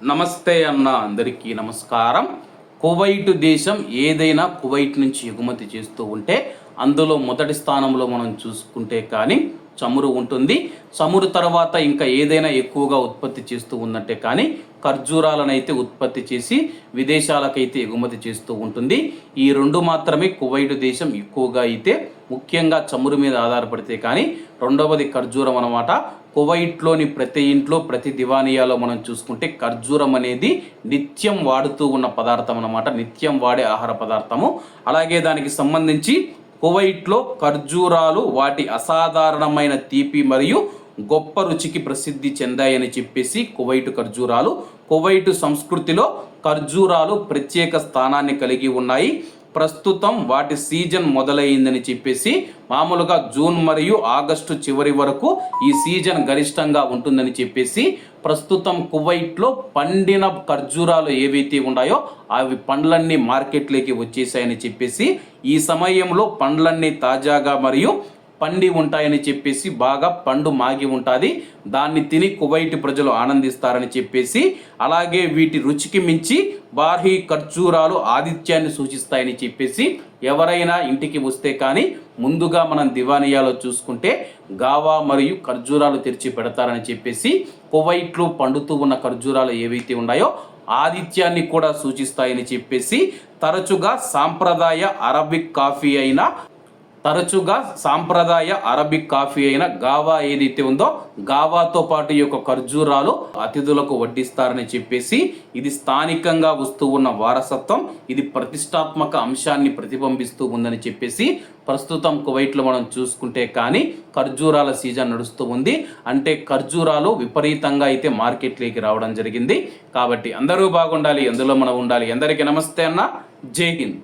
నమస్తే అన్న అందరికీ నమస్కారం. కువైట్ దేశం ఏదైనా కువైట్ నుంచి ఎగుమతి చేస్తూ ఉంటే అందులో మొదటి స్థానంలో మనం చూసుకుంటే కానీ చమురు ఉంటుంది. చమురు తర్వాత ఇంకా ఏదైనా ఎక్కువగా ఉత్పత్తి చేస్తూ ఉందంటే కానీ ఖర్జూరాలను అయితే ఉత్పత్తి చేసి విదేశాలకైతే ఎగుమతి చేస్తూ ఉంటుంది. ఈ రెండు మాత్రమే కువైట్ దేశం ఎక్కువగా అయితే ముఖ్యంగా చమురు మీద ఆధారపడితే కానీ రెండవది ఖర్జూరం అనమాట కువైట్లోని ప్రతి ఇంట్లో ప్రతి దివానియాలో మనం చూసుకుంటే ఖర్జూరం అనేది నిత్యం వాడుతూ ఉన్న పదార్థం అన్నమాట. నిత్యం వాడే ఆహార పదార్థము. అలాగే దానికి సంబంధించి కువైట్లో ఖర్జూరాలు వాటి అసాధారణమైన తీపి మరియు గొప్ప రుచికి ప్రసిద్ధి చెందాయని చెప్పేసి కువైటు ఖర్జూరాలు. కువైటు సంస్కృతిలో ఖర్జూరాలు ప్రత్యేక స్థానాన్ని కలిగి ఉన్నాయి. ప్రస్తుతం వాటి సీజన్ మొదలైందని చెప్పేసి మామూలుగా జూన్ మరియు ఆగస్టు చివరి వరకు ఈ సీజన్ గరిష్టంగా ఉంటుందని చెప్పేసి ప్రస్తుతం కువైట్లో పండిన ఖర్జూరాలు ఏవైతే ఉన్నాయో అవి పండ్లన్నీ మార్కెట్లోకి వచ్చేసాయని చెప్పేసి ఈ సమయంలో పండ్లన్నీ తాజాగా మరియు పండి ఉంటాయని చెప్పేసి బాగా పండు మాగి ఉంటుంది. దాన్ని తిని కువైట్ ప్రజలు ఆనందిస్తారని చెప్పేసి అలాగే వీటి రుచికి మించి బార్హీ ఖర్జూరాలు ఆతిథ్యాన్ని సూచిస్తాయని చెప్పేసి ఎవరైనా ఇంటికి వస్తే కానీ ముందుగా మనం దివానియాలో చూసుకుంటే గావా మరియు ఖర్జూరాలు తెరిచి పెడతారని చెప్పేసి కువైట్లో పండుతూ ఉన్న ఖర్జూరాలు ఏవైతే ఉన్నాయో ఆతిథ్యాన్ని కూడా సూచిస్తాయని చెప్పేసి తరచుగా సాంప్రదాయ అరబిక్ కాఫీ అయిన తరచుగా సాంప్రదాయ అరబిక్ కాఫీ అయిన గావా ఏదైతే ఉందో గావాతో పాటు ఈ యొక్క ఖర్జూరాలు అతిథులకు వడ్డిస్తారని చెప్పేసి ఇది స్థానికంగా వస్తూ ఉన్న వారసత్వం ఇది ప్రతిష్టాత్మక అంశాన్ని ప్రతిబింబిస్తూ ఉందని చెప్పేసి ప్రస్తుతం కువైట్లో మనం చూసుకుంటే కానీ ఖర్జూరాల సీజన్ నడుస్తూ ఉంది. అంటే ఖర్జూరాలు విపరీతంగా అయితే మార్కెట్లోకి రావడం జరిగింది. కాబట్టి అందరూ బాగుండాలి ఎందులో మనం ఉండాలి. అందరికీ నమస్తే అన్న. జై హింద్.